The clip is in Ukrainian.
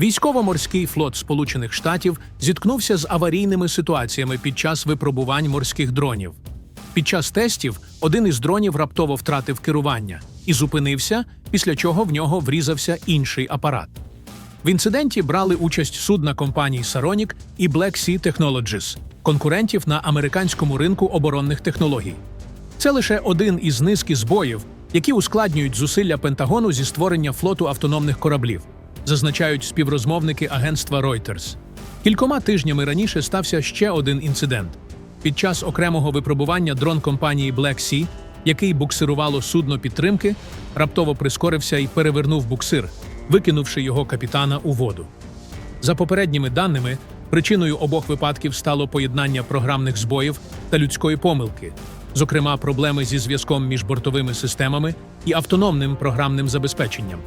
Військово-морський флот Сполучених Штатів зіткнувся з аварійними ситуаціями під час випробувань морських дронів. Під час тестів один із дронів раптово втратив керування і зупинився, після чого в нього врізався інший апарат. В інциденті брали участь судна компаній Saronic і Black Sea Technologies, конкурентів на американському ринку оборонних технологій. Це лише один із низки збоїв, які ускладнюють зусилля Пентагону зі створення флоту автономних кораблів, зазначають співрозмовники агентства Reuters. Кількома тижнями раніше стався ще один інцидент. Під час окремого випробування дрон компанії Black Sea, який буксирувало судно підтримки, раптово прискорився і перевернув буксир, викинувши його капітана у воду. За попередніми даними, причиною обох випадків стало поєднання програмних збоїв та людської помилки, зокрема проблеми зі зв'язком між бортовими системами і автономним програмним забезпеченням.